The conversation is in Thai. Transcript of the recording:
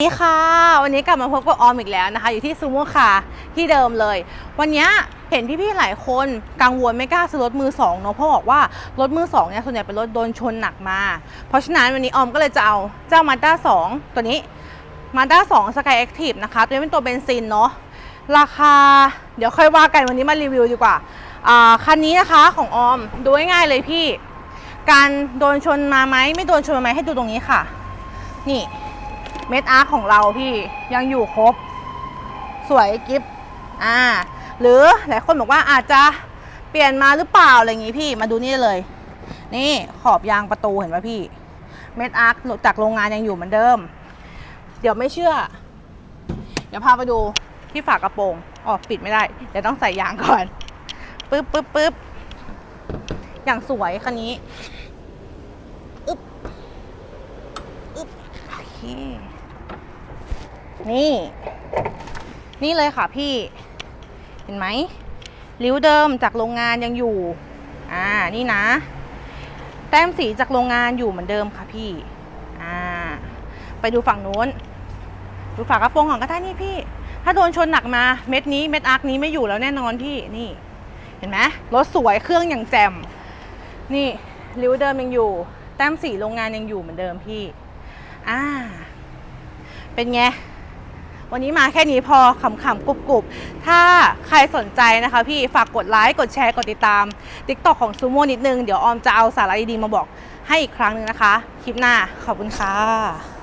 สวัดีค่ะ วันนี้กลับมาพบกับออมอีกแล้วนะคะ อยู่ที่ซูโม่คาร์ที่เดิมเลย วันนี้เห็นพี่ๆหลายคนกังวลไม่กล้าซื้อรถมือสองเนาะเพราะบอกว่ารถมือสองเนี่ยส่วนใหญ่เป็นรถโดนชนหนักมา เพราะฉะนั้นวันนี้ออมก็เลยจะเอาเจ้า Mazda 2ตัวนี้ Mazda 2 Sky Active นะคะ ตัวนี้เป็นตัวเบนซินเนาะราคาเดี๋ยวค่อยว่ากันวันนี้มารีวิวดีกว่าอ่าคันนี้นะคะของออมดูง่ายๆเลยพี่ การโดนชนมาไหมไม่โดนชนมาไหมให้ดูตรงนี้ค่ะ นี่ เม็ดอาร์คของเราพี่ยังอยู่ครบ สวยกิฟอ่า หรือหลายคนบอกว่าอาจจะเปลี่ยนมาหรือเปล่าอะไรอย่างงี้พี่มาดูนี่เลย นี่ขอบยางประตูเห็นป่ะพี่ เม็ดอาร์คจากโรงงานยังอยู่เหมือนเดิม เดี๋ยวไม่เชื่อ เดี๋ยวพาไปดูที่ฝากระโปรงอ๋อปิดไม่ได้ เดี๋ยวต้องใส่ยางก่อนปึ๊บปึ๊บปึ๊บอย่างสวยคันนี้อึ๊บอึ๊บโอเค นี่ นี่เลยค่ะพี่ เห็นไหมริ้วเดิมจากโรงงานยังอยู่ อ่า นี่นะ แต้มสีจากโรงงานอยู่เหมือนเดิมค่ะพี่ อ่า ไปดูฝั่งนู้น ดูฝากระโปรงก่อนก็ได้นี่พี่ ถ้าโดนชนหนักมา เม็ดนี้เม็ดอาร์คนี้ไม่อยู่แล้วแน่นอนพี่ นี่ เห็นไหมรถสวยเครื่องอย่างแจ่ม นี่ริ้วเดิมยังอยู่ แต้มสีโรงงานยังอยู่เหมือนเดิมพี่ อ่า เป็นไง วันนี้มาแค่นี้พอขำๆกรุบๆ ถ้าใครสนใจนะคะพี่ฝากกดไลค์กดแชร์กดติดตาม TikTok ของซูโม่นิดนึง เดี๋ยวออมจะเอาสาระดีๆมาบอกให้อีกครั้งหนึ่งนะคะ คลิปหน้าขอบคุณค่ะ